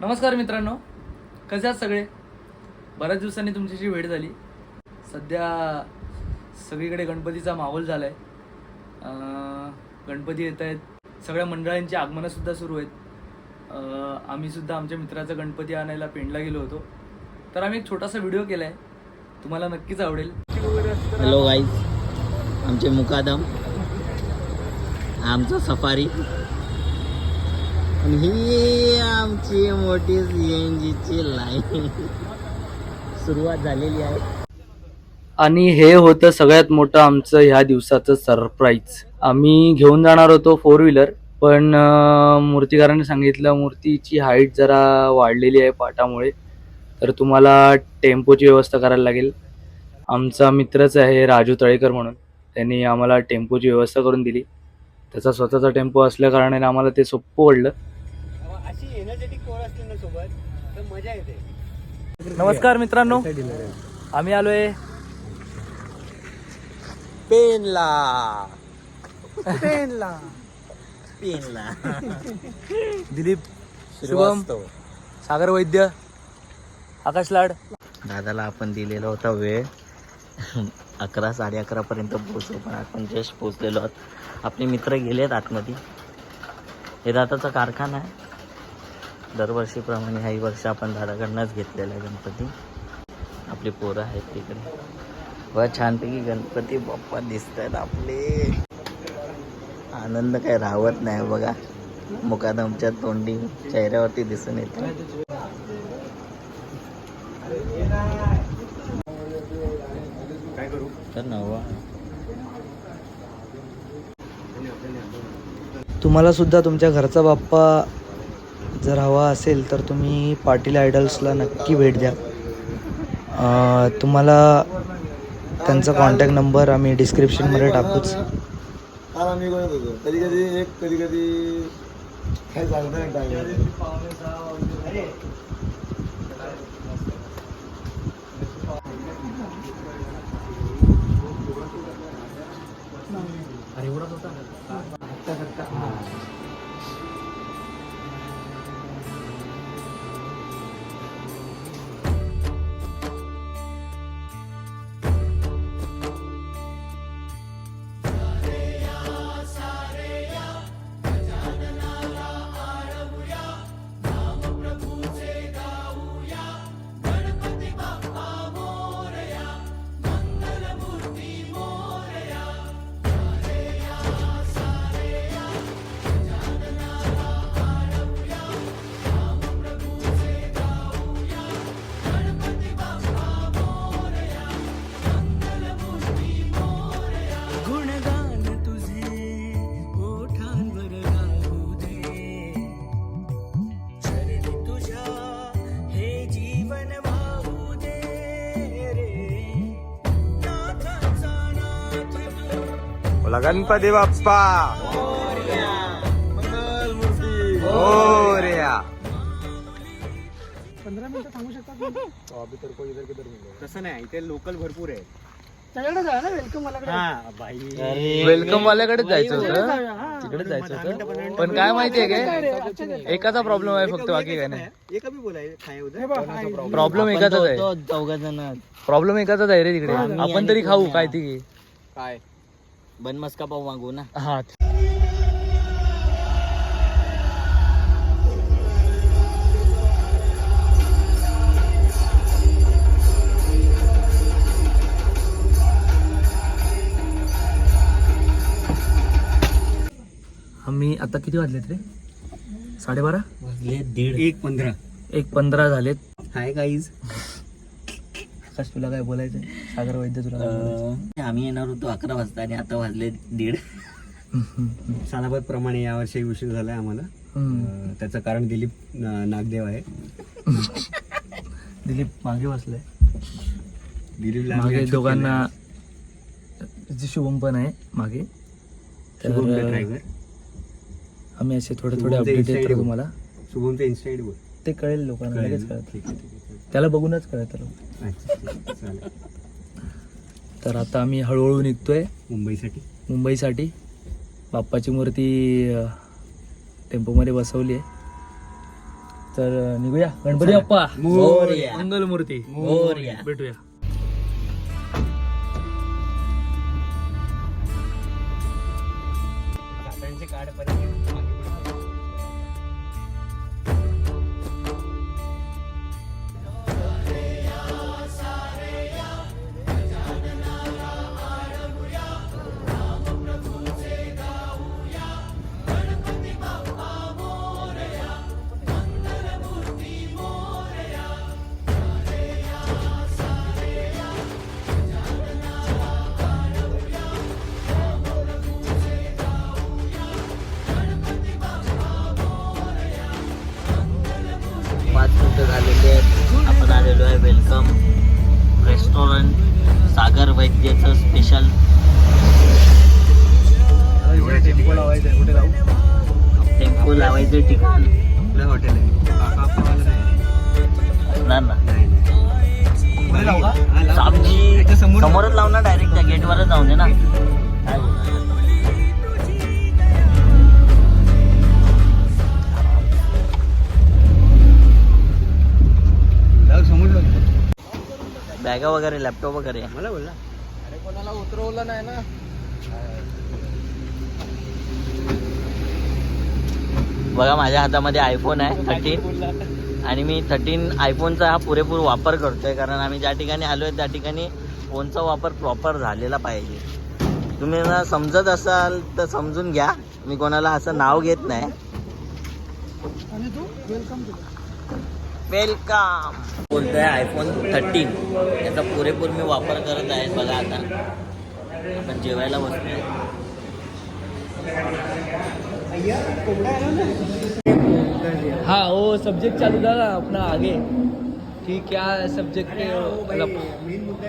नमस्कार मित्रांनो. कसे आहात सगळे? बऱ्याच दिवसांनी तुमच्याशी भेट झाली. सध्या सगळीकडे गणपतीचा माहोल झाला आहे गणपती येत आहेत. सगळ्या मंडळांची आगमनंसुद्धा सुरू आहेत. आम्हीसुद्धा आमच्या मित्राचा गणपती आणायला पेंडला गेलो होतो. तर आम्ही एक छोटासा व्हिडिओ केला आहे तुम्हाला नक्कीच आवडेल. हॅलो गाईज आमचे मुकादम. आमचं सफारी. आणि ही आमची मोठी सीएनजीची लाईन. सुरुवात झालेली आहे. आणि हे होतं सगळ्यात मोठं आमचं ह्या दिवसाचं सरप्राईज. आम्ही घेऊन जाणार होतो फोर व्हीलर पण अं, मूर्तिकाराने सांगितलं मूर्तीची हाईट जरा वाढलेली आहे पाटामुळे तर तुम्हाला टेम्पोची व्यवस्था करायला लागेल. आमचा मित्रच आहे राजू तळेकर म्हणून. त्यांनी आम्हाला टेम्पोची व्यवस्था करून दिली. त्याचा स्वतःचा टेम्पो असल्या कारणाने आम्हाला ते सोपं पडलं. एनर्जेटिक कोण असली ना सोबत तर मजा येते. नमस्कार मित्रांनो. आम्ही आलोय. पेनला. पेनला. पेनला. दिलीप शुभम सागर वैद्य आकाश लाड. दादाला आपण दिलेला होता वेळ. अकरा साडे अकरा पर्यंत पोहोचलो पण आपण जस्ट पोहोचलेलो आहोत. आपले मित्र गेलेत आतमध्ये. हे दादाचा कारखाना आहे. दरवर्षीप्रमाणे ह्याही वर्ष आपण दादाकडनंच घेतलेला आहे गणपती. आपली पोरं आहेत तिकडे. व छानपैकी गणपती बाप्पा दिसत आहेत आपले. आनंद काय राहत नाही बघा. मुकादमच्या तोंडी चेहऱ्यावरती दिसून येते. तर नवा. तुम्हाला सुद्धा तुमच्या घरचा बाप्पा जर हवा असेल तर तुम्ही पाटील आयडल्सला नक्की भेट द्या. तुम्हाला त्यांचा कॉन्टॅक्ट नंबर आम्ही डिस्क्रिप्शनमध्ये टाकूच. काल आम्ही होतो कधी कधी एक कधी कधी काही सांगता बोला गणपती बाप्पा मंगल मूर्ती मोरया तसं नाही इथे लोकल भरपूर आहे वेलकम वाल्याकडेच जायचं होतं? तिकडे जायचं होतं? पण काय माहितीये काय? एकाचा प्रॉब्लेम आहे फक्त बाकी काय नाही. ये कभी बोलाय खाय उधर प्रॉब्लेम एकाचाच आहे. चौघ जण प्रॉब्लेम एकाचाच आहे रे तिकडे. आपण तरी खाऊ. काय ती? काय? बनमस्का पाव मागू ना? हा. आम्ही आता किती वाजलेत रे? साडेबारा? वाजले दीड. एक पंधरा. एक पंधरा झालेत. हाय गाईज आकाश तुला काय बोलायचं सागर वैद्य तुला काय? आम्ही येणार होतो अकरा वाजता आणि आता वाजले दीड. सालाबाद प्रमाणे यावर्षी उशीर झालाय आम्हाला. हम्म. अं, त्याचं कारण दिलीप नागदेव आहे. दिलीप मागे बसलाय. दिलीपला मागे दोघांना जे शुभम पण आहे मागे. तर आम्ही असे थोडे थोडे शुभमचा अपडेट देतो तुम्हाला. शुभमचा इन्स्टा आयडी बोल. ते कळेल लोकांना लगेच? कळत. ठीक आहे, ठीक आहे, ठीक त्याला बघूनच कळत. अच्छा, चालेल. तर आता आम्ही हळूहळू निघतोय. मुंबईसाठी? मुंबईसाठी. बाप्पाची मूर्ती टेम्पोमध्ये बसवली आहे. तर निघूया. गणपती बाप्पा. मोरया. मंगल मूर्ती मोरया. भेटूया. समोरच लावून ना डायरेक्ट त्या गेटवरच जाऊन दे ना. काय. बॅगा वगैरे लॅपटॉप वगैरे. मला बोलला. अरे कोणाला उतरवलं नाही ना? बघा माझ्या हातामध्ये आयफोन आहे थर्टीन आणि मी थर्टीन आयफोनचा हा पुरेपूर वापर करतोय कारण आम्ही ज्या ठिकाणी आलो आहे त्या ठिकाणी फोनचा वापर प्रॉपर झालेला पाहिजे. तुम्ही ना समजत असाल तर समजून घ्या. मी कोणाला असं नाव घेत नाही. वेलकम बोलतोय आयफोन थर्टीन याचा पुरेपूर मी वापर करत आहे बघा आता. आपण जेवायला बसतोय हाँ वो सब्जेक्ट चालू था ना अपना आगे कि क्या सब्जेक्ट मेन मुद्दा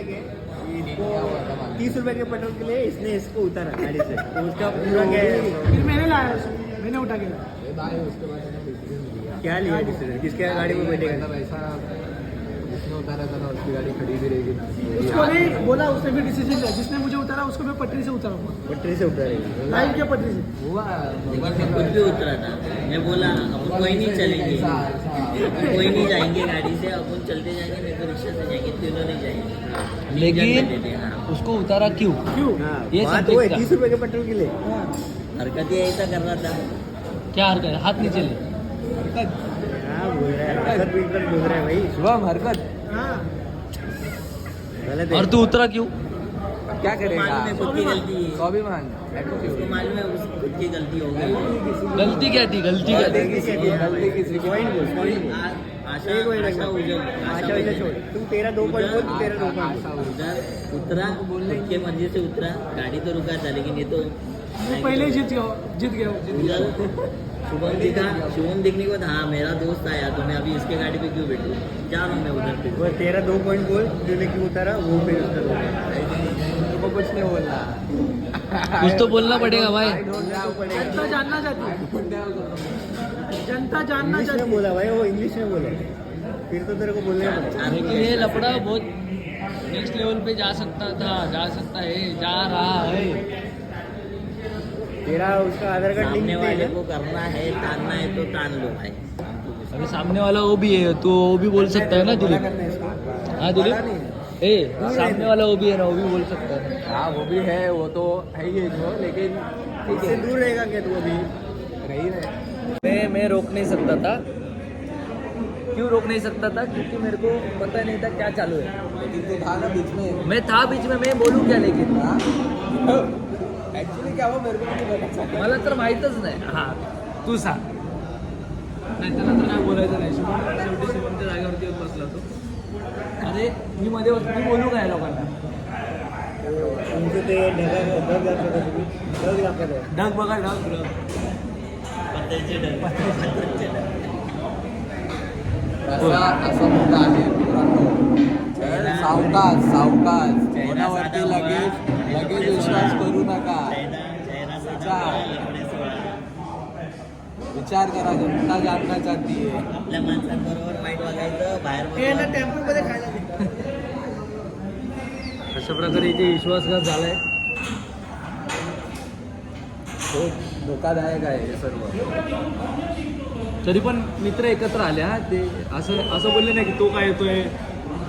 क्या तीस रुपए के पेट्रोल के लिए इसने इसको उतारा गाड़ी से। तो उसका पूरा है मैंने लाया मैंने उठा के लाया। क्या लिया किसके गाड़ी में बैठेगा उसको नहीं बोला उसने भी डिसीज़न लिया। जिसने मुझे उतारा उसको मैं पटरी से उतारूँगा पटरी से उतारेगा लाइव के पटरी से। कुछ भी उतरा था। मैं बोला अपन कोई नहीं चलेंगे। कोई नहीं जाएँगे गाड़ी से। अपन चलते जाएँगे मेरे को रिक्शा से जाएँगे तीनों नहीं जाएँगे। लेकिन बैठे थे, हाँ। उसको उतारा क्यों? क्यों? हाँ, ये है का। तीस रुपए के पेट्रोल के लिए। हरकत ही ऐसा कर रहा था। क्या हरकत? है हाथ नीचे ले। हाँ बोल रहा है हरकत भी रहा है भाई। शुभम हरकत? हाँ गलत है। और तू उतरा क्यों? क्या उसको मालूम है खुद की गलती है। स्वाभिमान उसको मालूम है उस खुद की गलती हो गई। गलती क्या थी? गलती क्या थी? गलती किसकी है? गलती किसकी है? Point बोल, point बोल। आ- आशा एक मिनट, आशा उजल। आशा वाले छोड़। तू तेरा दो पॉइंट बोल तू तेरा दो पॉइंट बोल। उधर उतरा खुद के मर्जी से उतरा। गाड़ी तो रुका था लेकिन ये तो मैं पहले ही जीत गया हूँ, जीत गया हूँ। उधर शुभम दिखा शुभम दिखने के बाद हाँ मेरा दोस्त आया तो मैं अभी इसके गाड़ी पे क्यों बैठूँ? जा रहा हूँ मैं उधर पे। वो तेरा दो पॉइंट बोल तूने क्यों उतारा वो फिर उसका दो कुछ नहीं बोलना। कुछ तो बोलना पड़ेगा भाई। जनता जानना चाहती है। जनता जानना इंग्लिश में चाहती है। बोला भाई वो इंग्लिश में बोला। फिर तो तेरे को बोलने पड़ेगा। ये लफड़ा बहुत नेक्स्ट लेवल पे जा सकता था जा सकता है जा रहा है। तेरा उसका आधार कार्ड लिंक सामने वाले को करना है तानना है तो तान लो भाई। अभी सामने वाला वो भी है तो वो भी बोल सकता है ना दिलीप? हाँ दिलीप? ए सामने वाला वो भी है ना वो भी बोल सकता है। हाँ वो भी है वो तो है ही जो लेकिन इससे दूर रहेगा क्या तू अभी? रही रहे। मैं मैं रोक नहीं सकता था। क्यों रोक नहीं सकता था? क्योंकि मेरे को पता नहीं था क्या चालू है। लेकिन तो था ना बीच में। मैं था बीच में मैं बोलूँ क्या लेकिन? मला तर माहीतच नाही. हा तू सांग. नाही त्याला तर काय बोलायचं नाही. शेवटी शुभमच्या जागेवरती येऊन बसला तो. अरे मी मध्ये बस- मी बोलू काय लोकांना? तुमचं ते ढगा ढग दाखवता तुम्ही. ढग दाखवता. ढग बघा ढग. ढग पत्त्याचे डर असा असा मुद्दा आहे मित्रांनो. सावकाश सावकाश. कोणावरती लगेच लगेच विश्वास करू नका. विचार. विचार करा जनता जानना चाहती है आपल्या माणसांबरोबर वाईट वागायचं बाहेर हे ना बघायचं. टेम्पो मध्ये खायला. अशा प्रकारे इथे विश्वासघात झालाय. हो धोकादायक आहे हे सर्व. तरी पण मित्र एकत्र आले हा ते असं असं बोलले नाही की तो काय येतोय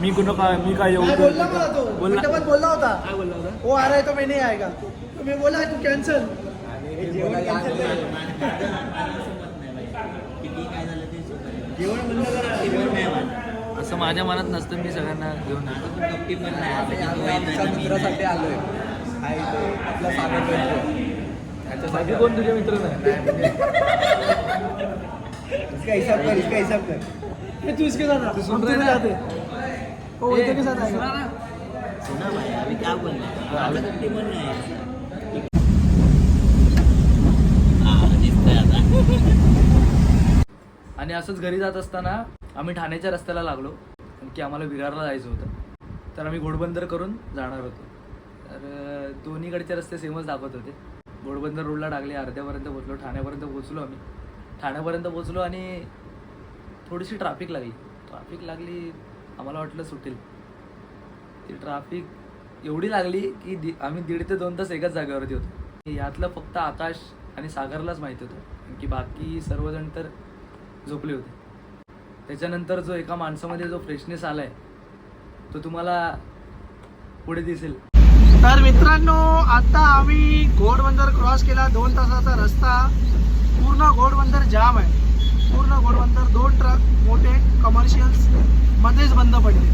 मी कुणा काय मी काय येऊ बोलला बोलला. होता. काय बोलला होता? वो आ रहा है तो मैं नहीं आएगा तो मैं बोला तू कॅन्सल असं माझ्या मनात नसतं मी सगळ्यांना घेऊन मित्रासाठी आलोय. आपला कोण तुझे मित्र नाही? इसका हिसाब कर इसका हिसाब कर. मैं तू इसके साथ आ. हम तुम्हें जाते. वो इधर के साथ आएगा सुना भाई अभी क्या नाही हा दिसतंय आता आणि असंच घरी जात असताना आम्ही ठाण्याच्या रस्त्याला लागलो की आम्हाला विरारला जायचं होतं. तर आम्ही घोडबंदर करून जाणार होतो. तर दोन्हीकडचे रस्ते सेमच दाखवत होते. घोडबंदर रोडला टाकले अर्ध्यापर्यंत पोचलो ठाण्यापर्यंत पोचलो आम्ही. ठाण्यापर्यंत पोचलो आणि थोडीशी ट्रॅफिक लागली. ट्रॅफिक लागली आम्हाला वाटलं सुटेल. ती ट्रॅफिक एवढी लागली की दि आम्ही दीड ते दोन तास एकाच जागेवरती होतो. यातलं फक्त आकाश आणि सागरलाच माहिती होतं. की बाकी सर्वजण तर झोपले होते. त्याच्यानंतर जो एका माणसामध्ये जो फ्रेशनेस आलाय तो तुम्हाला पुढे दिसेल. तर मित्रांनो आता आम्ही घोडबंदर क्रॉस केला दोन तासाचा रस्ता. पूर्ण घोडबंदर जाम आहे. पूर्ण घोडबंदर दोन ट्रक मोठे कमर्शियल्स मध्येच बंद पडले.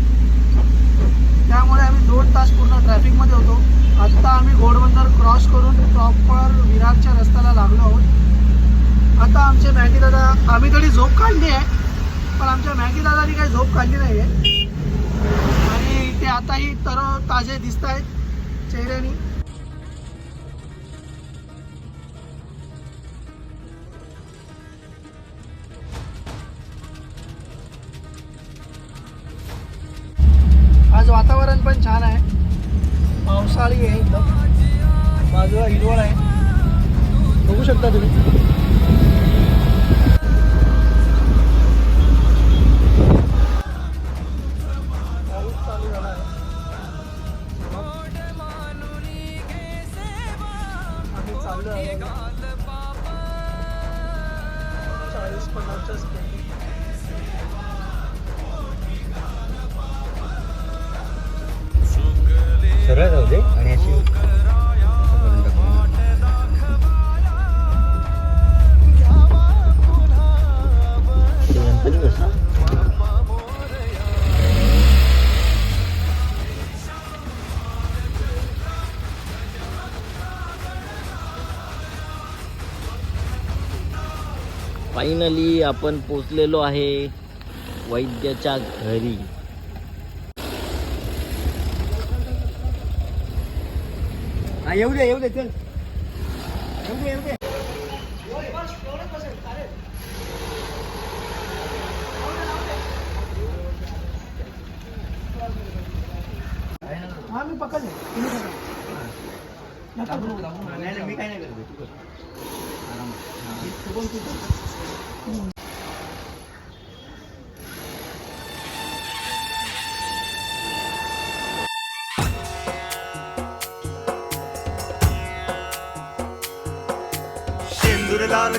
त्यामुळे आम्ही दोन तास पूर्ण ट्रॅफिकमध्ये होतो. आत्ता आम्ही घोडबंदर क्रॉस करून प्रॉपर विरारच्या रस्त्याला लागलो आहोत. आता आमचे मॅगी दादा आम्ही तरी झोप काढली आहे पण आमच्या मॅगी दादानी काही झोप काढली नाही आहे आणि ते आताही तर ताजे दिसत आहेत चेहऱ्यानी. आज वातावरण पण छान आहे. पावसाळी आहे इथं. बाजूला हिरवळ आहे. बघू शकता तुम्ही. सरळ जाऊ दे आणि अशी करून टाकू. गणपती फायनली आपण पोचलेलो आहे वैद्याच्या घरी हा येऊ दे येऊ दे चल येऊ दे येऊ दे हा मी पकडले तुम्ही पकडा. नका करू. नाही नाही, मी काय नाही करत तू कर सिंदूर लाल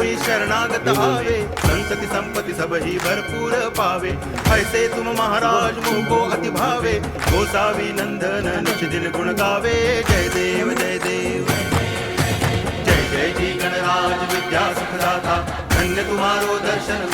कोई शरणागत आवे संतति संपत्ति सब ही भरपूर पावे। ऐसे तुम महाराज मोह को अति भावे गोसावी नंदन निश दिन गुण गावे। जय देव जय देव जय जय जी गणराज विद्या सुखदाता धन्य तुम्हारो दर्शन